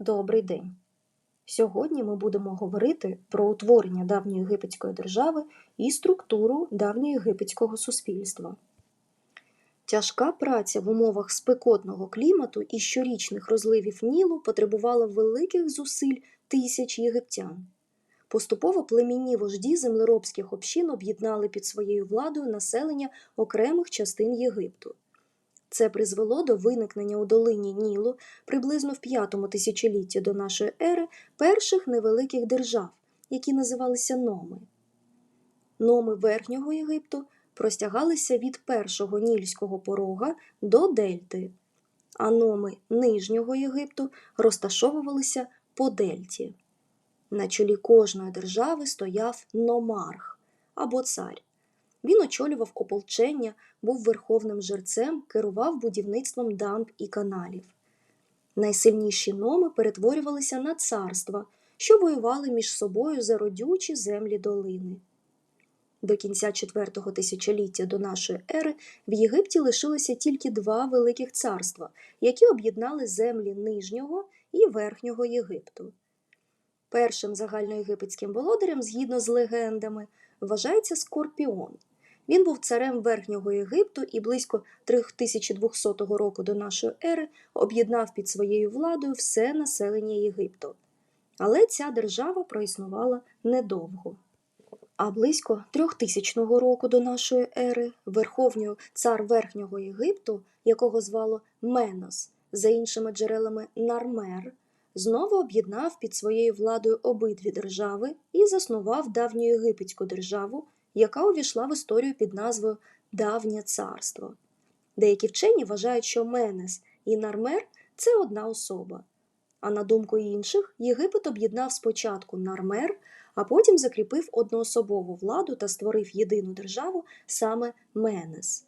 Добрий день! Сьогодні ми будемо говорити про утворення давньої єгипетської держави і структуру давньоєгипетського суспільства. Тяжка праця в умовах спекотного клімату і щорічних розливів Нілу потребувала великих зусиль тисяч єгиптян. Поступово племінні вожді землеробських общин об'єднали під своєю владою населення окремих частин Єгипту. Це призвело до виникнення у долині Нілу приблизно в п'ятому тисячолітті до нашої ери перших невеликих держав, які називалися Номи. Номи Верхнього Єгипту простягалися від першого нільського порога до Дельти, а номи Нижнього Єгипту розташовувалися по Дельті. На чолі кожної держави стояв номарх або цар. Він очолював ополчення, був верховним жерцем, керував будівництвом дамб і каналів. Найсильніші номи перетворювалися на царства, що воювали між собою за родючі землі долини. До кінця IV тисячоліття до нашої ери в Єгипті лишилося тільки два великих царства, які об'єднали землі Нижнього і Верхнього Єгипту. Першим загальноєгипетським володарем, згідно з легендами, вважається Скорпіон. Він був царем Верхнього Єгипту і близько 3200 року до нашої ери об'єднав під своєю владою все населення Єгипту. Але ця держава проіснувала недовго. А близько 3000 року до нашої ери верховний цар Верхнього Єгипту, якого звало Менос, за іншими джерелами Нармер, знову об'єднав під своєю владою обидві держави і заснував давню єгипетську державу, яка увійшла в історію під назвою Давнє царство. Деякі вчені вважають, що Менес і Нармер це одна особа. А на думку інших, Єгипет об'єднав спочатку Нармер, а потім закріпив одноособову владу та створив єдину державу саме Менес.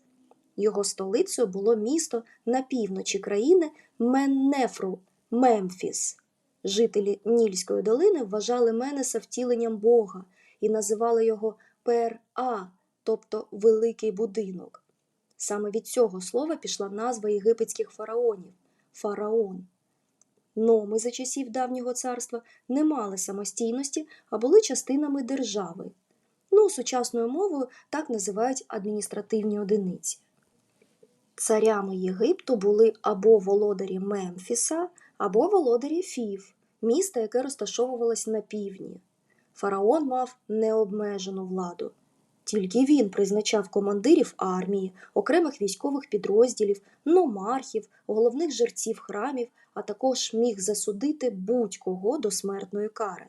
Його столицею було місто на півночі країни Меннефру, Мемфіс. Жителі Нільської долини вважали Менеса втіленням Бога і називали його Пер-А, тобто Великий будинок. Саме від цього слова пішла назва єгипетських фараонів фараон. Номи за часів давнього царства не мали самостійності, а були частинами держави. Ну, сучасною мовою так називають адміністративні одиниці. Царями Єгипту були або володарі Мемфіса, або володарі Фів, міста, яке розташовувалось на півдні. Фараон мав необмежену владу. Тільки він призначав командирів армії, окремих військових підрозділів, номархів, головних жерців храмів, а також міг засудити будь-кого до смертної кари.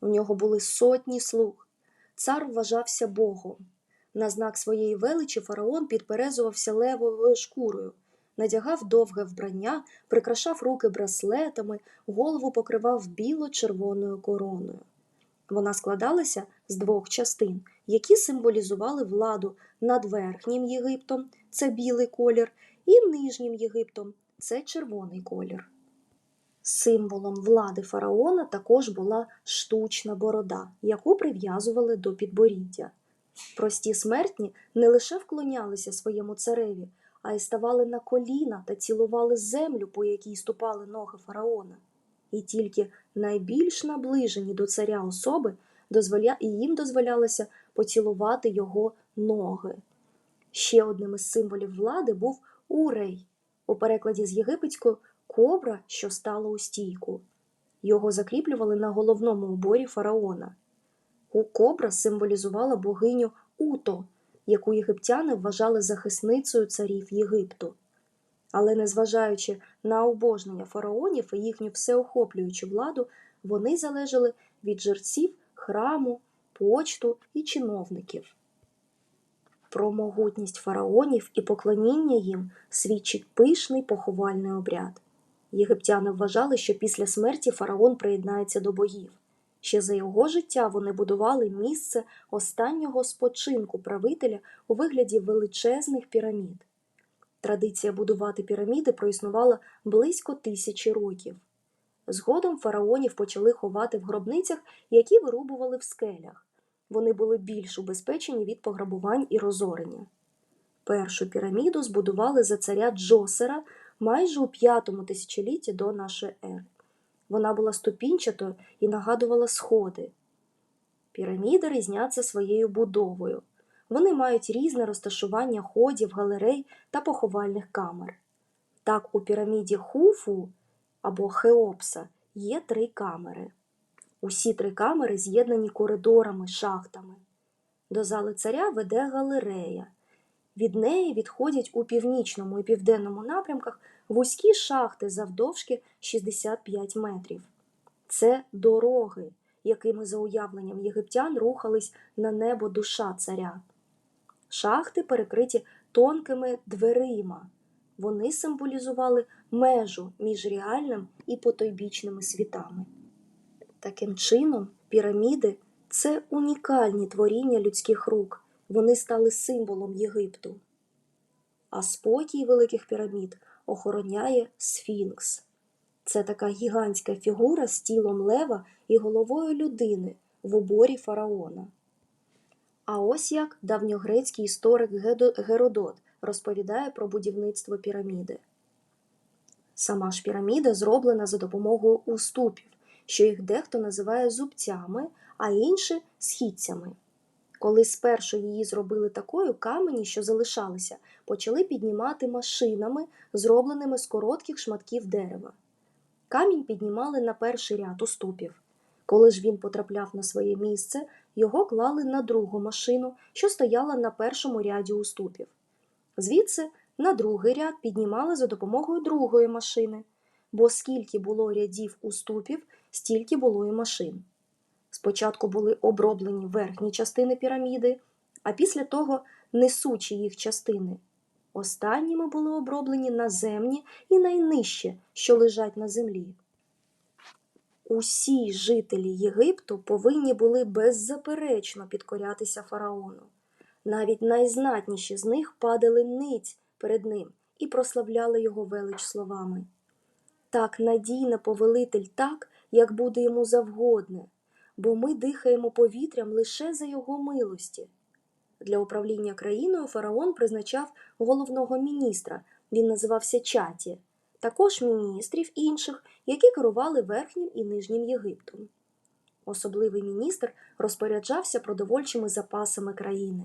У нього були сотні слуг. Цар вважався Богом. На знак своєї величі фараон підперезувався левовою шкурою, надягав довге вбрання, прикрашав руки браслетами, голову покривав біло-червоною короною. Вона складалася з двох частин, які символізували владу над Верхнім Єгиптом це білий колір, і Нижнім Єгиптом це червоний колір. Символом влади фараона також була штучна борода, яку прив'язували до підборіддя. Прості смертні не лише вклонялися своєму цареві, а й ставали на коліна та цілували землю, по якій ступали ноги фараона. І тільки найбільш наближені до царя особи дозволя... і їм дозволялося поцілувати його ноги. Ще одним із символів влади був урей, у перекладі з єгипетською кобра, що стала у стійку. Його закріплювали на головному уборі фараона. Кобра символізувала богиню Уто, яку єгиптяни вважали захисницею царів Єгипту. Але, незважаючи на обожнення фараонів і їхню всеохоплюючу владу, вони залежали від жерців, храму, почту і чиновників. Про могутність фараонів і поклоніння їм свідчить пишний поховальний обряд. Єгиптяни вважали, що після смерті фараон приєднається до богів. Ще за його життя вони будували місце останнього спочинку правителя у вигляді величезних пірамід. Традиція будувати піраміди проіснувала близько тисячі років. Згодом фараонів почали ховати в гробницях, які вирубували в скелях. Вони були більш убезпечені від пограбувань і розорення. Першу піраміду збудували за царя Джосера майже у п'ятому тисячолітті до нашої ери. Вона була ступінчатою і нагадувала сходи. Піраміди різняться своєю будовою. Вони мають різне розташування ходів, галерей та поховальних камер. Так, у піраміді Хуфу або Хеопса є три камери. Усі три камери з'єднані коридорами, шахтами. До зали царя веде галерея. Від неї відходять у північному і південному напрямках вузькі шахти завдовжки 65 метрів. Це дороги, якими за уявленням єгиптян рухались на небо душа царя. Шахти перекриті тонкими дверима. Вони символізували межу між реальним і потойбічними світами. Таким чином, піраміди це унікальні творіння людських рук. Вони стали символом Єгипту. А спокій великих пірамід охороняє Сфінкс. Це така гігантська фігура з тілом лева і головою людини в уборі фараона. А ось як давньогрецький історик Геродот розповідає про будівництво піраміди. Сама ж піраміда зроблена за допомогою уступів, що їх дехто називає зубцями, а інші східцями. Коли спершу її зробили такою, камені, що залишалися, почали піднімати машинами, зробленими з коротких шматків дерева. Камінь піднімали на перший ряд уступів. Коли ж він потрапляв на своє місце, його клали на другу машину, що стояла на першому ряді уступів. Звідси на другий ряд піднімали за допомогою другої машини, бо скільки було рядів уступів, стільки було і машин. Спочатку були оброблені верхні частини піраміди, а після того несучі їх частини. Останніми були оброблені наземні і найнижчі, що лежать на землі. Усі жителі Єгипту повинні були беззаперечно підкорятися фараону. Навіть найзнатніші з них падали ниць перед ним і прославляли його велич словами. Так надійне повелитель так, як буде йому завгодне, бо ми дихаємо повітрям лише за його милості. Для управління країною фараон призначав головного міністра, він називався Чаті, також міністрів інших, які керували верхнім і нижнім Єгиптом. Особливий міністр розпоряджався продовольчими запасами країни.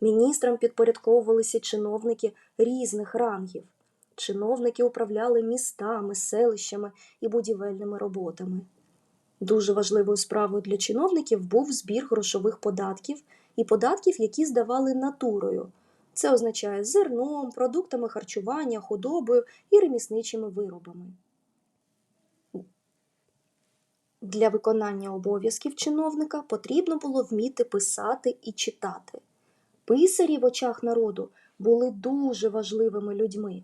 Міністрам підпорядковувалися чиновники різних рангів. Чиновники управляли містами, селищами і будівельними роботами. Дуже важливою справою для чиновників був збір грошових податків і податків, які здавали натурою. Це означає зерном, продуктами харчування, худобою і ремісничими виробами. Для виконання обов'язків чиновника потрібно було вміти писати і читати. Писарі в очах народу були дуже важливими людьми.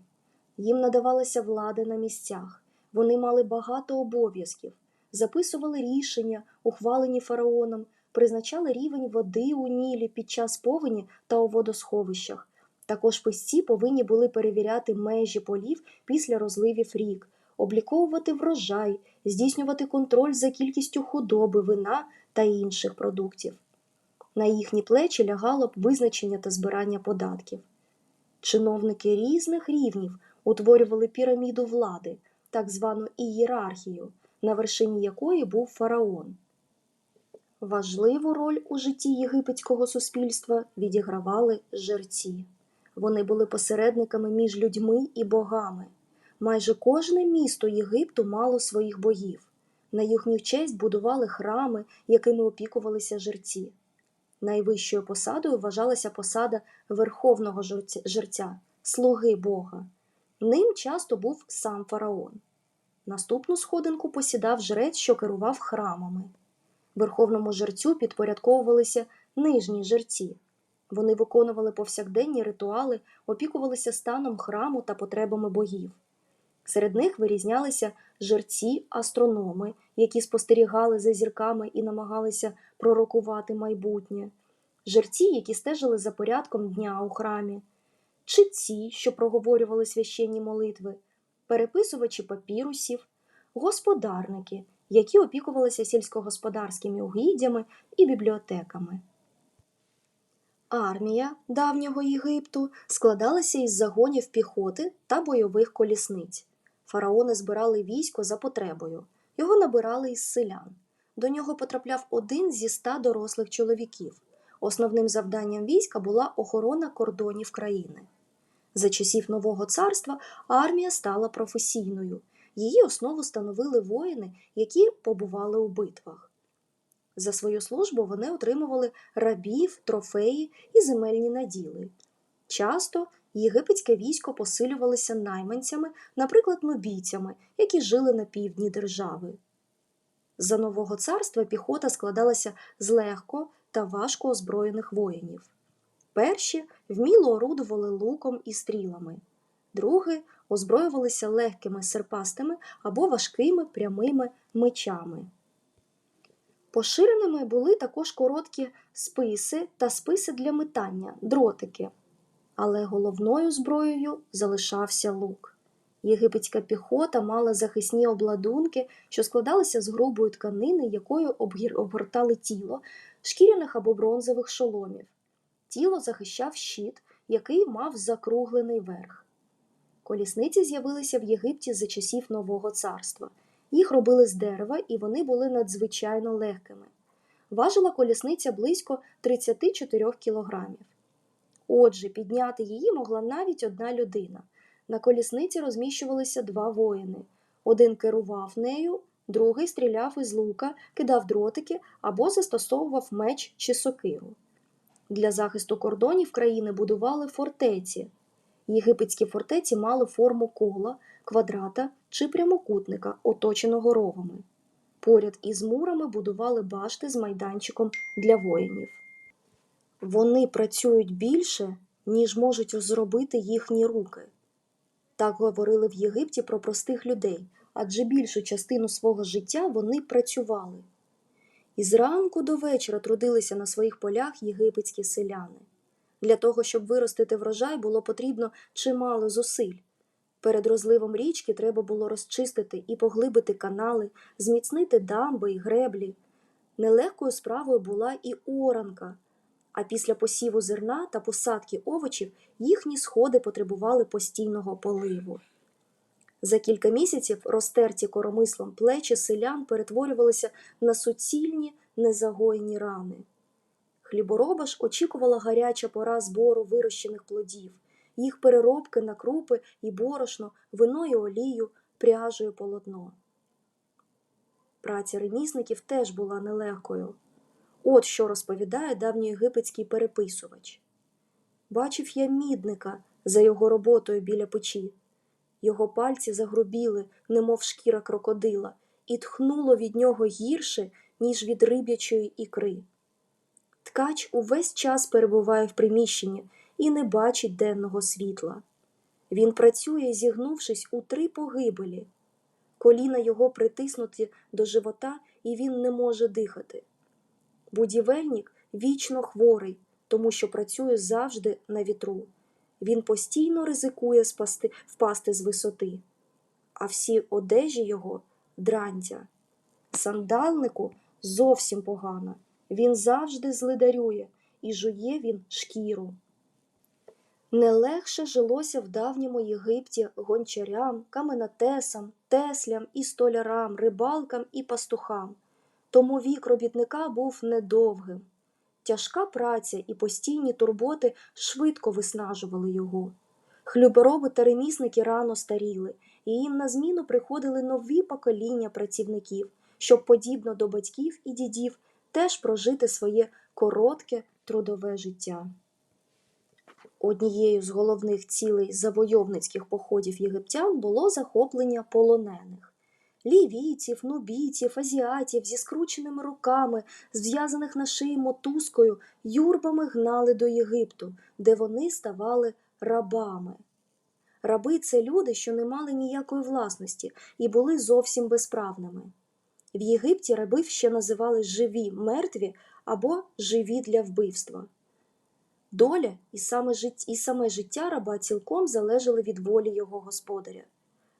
Їм надавалася влада на місцях, вони мали багато обов'язків, записували рішення, ухвалені фараоном, призначали рівень води у Нілі під час повені та у водосховищах. Також писці повинні були перевіряти межі полів після розливів рік, обліковувати врожай, здійснювати контроль за кількістю худоби, вина та інших продуктів. На їхні плечі лягало б визначення та збирання податків. Чиновники різних рівнів утворювали піраміду влади, так звану ієрархію, на вершині якої був фараон. Важливу роль у житті єгипетського суспільства відігравали жерці. Вони були посередниками між людьми і богами. Майже кожне місто Єгипту мало своїх богів. На їхню честь будували храми, якими опікувалися жерці. Найвищою посадою вважалася посада верховного жерця- слуги Бога. Ним часто був сам фараон. Наступну сходинку посідав жрець, що керував храмами. Верховному жерцю підпорядковувалися нижні жерці. Вони виконували повсякденні ритуали, опікувалися станом храму та потребами богів. Серед них вирізнялися жерці-астрономи, які спостерігали за зірками і намагалися пророкувати майбутнє, жерці, які стежили за порядком дня у храмі, читці, що проговорювали священні молитви, переписувачі папірусів, господарники, які опікувалися сільськогосподарськими угіддями і бібліотеками. Армія давнього Єгипту складалася із загонів піхоти та бойових колісниць. Фараони збирали військо за потребою. Його набирали із селян. До нього потрапляв один зі ста дорослих чоловіків. Основним завданням війська була охорона кордонів країни. За часів Нового царства армія стала професійною. Її основу становили воїни, які побували у битвах. За свою службу вони отримували рабів, трофеї і земельні наділи. Часто єгипетське військо посилювалося найманцями, наприклад, нубійцями, які жили на півдні держави. За нового царства піхота складалася з легко та важко озброєних воїнів. Перші вміло орудували луком і стрілами, другі озброювалися легкими серпастими або важкими прямими мечами. Поширеними були також короткі списи та списи для метання, дротики. Але головною зброєю залишався лук. Єгипетська піхота мала захисні обладунки, що складалися з грубої тканини, якою обгортали тіло, шкіряних або бронзових шоломів. Тіло захищав щит, який мав закруглений верх. Колісниці з'явилися в Єгипті за часів Нового царства. Їх робили з дерева, і вони були надзвичайно легкими. Важила колісниця близько 34 кілограмів. Отже, підняти її могла навіть одна людина. На колісниці розміщувалися два воїни. Один керував нею, другий стріляв із лука, кидав дротики або застосовував меч чи сокиру. Для захисту кордонів країни будували фортеці. Єгипетські фортеці мали форму кола, квадрата чи прямокутника, оточеного ровами. Поряд із мурами будували башти з майданчиком для воїнів. Вони працюють більше, ніж можуть зробити їхні руки. Так говорили в Єгипті про простих людей, адже більшу частину свого життя вони працювали. І зранку до вечора трудилися на своїх полях єгипетські селяни. Для того, щоб виростити врожай, було потрібно чимало зусиль. Перед розливом річки треба було розчистити і поглибити канали, зміцнити дамби і греблі. Нелегкою справою була і оранка, а після посіву зерна та посадки овочів їхні сходи потребували постійного поливу. За кілька місяців розтерті коромислом плечі селян перетворювалися на суцільні незагоєні рани. Хлібороба ж очікувала гаряча пора збору вирощених плодів, їх переробки на крупи і борошно, вино і олію, пряжу полотно. Праця ремісників теж була нелегкою. От що розповідає давньоєгипетський переписувач. Бачив я мідника за його роботою біля печі. Його пальці загрубіли, немов шкіра крокодила, і тхнуло від нього гірше, ніж від риб'ячої ікри. Ткач увесь час перебуває в приміщенні і не бачить денного світла. Він працює, зігнувшись у три погибелі. Коліна його притиснуті до живота, і він не може дихати. Будівельник вічно хворий, тому що працює завжди на вітру. Він постійно ризикує спасти, впасти з висоти, а всі одежі його дрантя. Сандалнику зовсім погано. Він завжди злидарює і жує він шкіру. Не легше жилося в давньому Єгипті гончарям, каменотесам, теслям і столярам, рибалкам і пастухам. Тому вік робітника був недовгим. Тяжка праця і постійні турботи швидко виснажували його. Хлюбороби та ремісники рано старіли, і їм на зміну приходили нові покоління працівників, щоб, подібно до батьків і дідів, теж прожити своє коротке трудове життя. Однією з головних цілей завойовницьких походів єгиптян було захоплення полонених. Лівійців, нубійців, азіатів зі скрученими руками, зв'язаних на шиї мотузкою, юрбами гнали до Єгипту, де вони ставали рабами. Раби це люди, що не мали ніякої власності і були зовсім безправними. В Єгипті раби ще називали живі мертві або живі для вбивства. Доля і саме, жит... і саме життя раба цілком залежали від волі його господаря.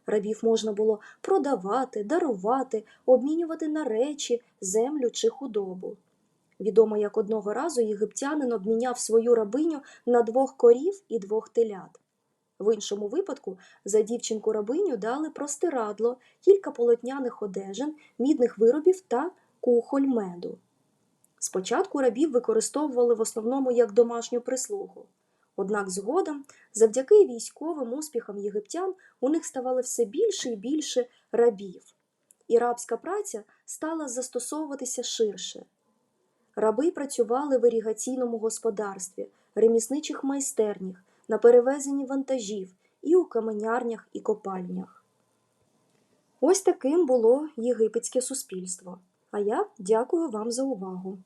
Рабів можна було продавати, дарувати, обмінювати на речі, землю чи худобу. Відомо, як одного разу єгиптянин обміняв свою рабиню на двох корів і двох телят. В іншому випадку за дівчинку рабиню дали простирадло, кілька полотняних одежин, мідних виробів та кухоль меду. Спочатку рабів використовували в основному як домашню прислугу. Однак згодом, завдяки військовим успіхам єгиптян, у них ставало все більше і більше рабів, і рабська праця стала застосовуватися ширше. Раби працювали в іригаційному господарстві, ремісничих майстернях, на перевезенні вантажів і у каменярнях і копальнях. Ось таким було єгипетське суспільство. А я дякую вам за увагу.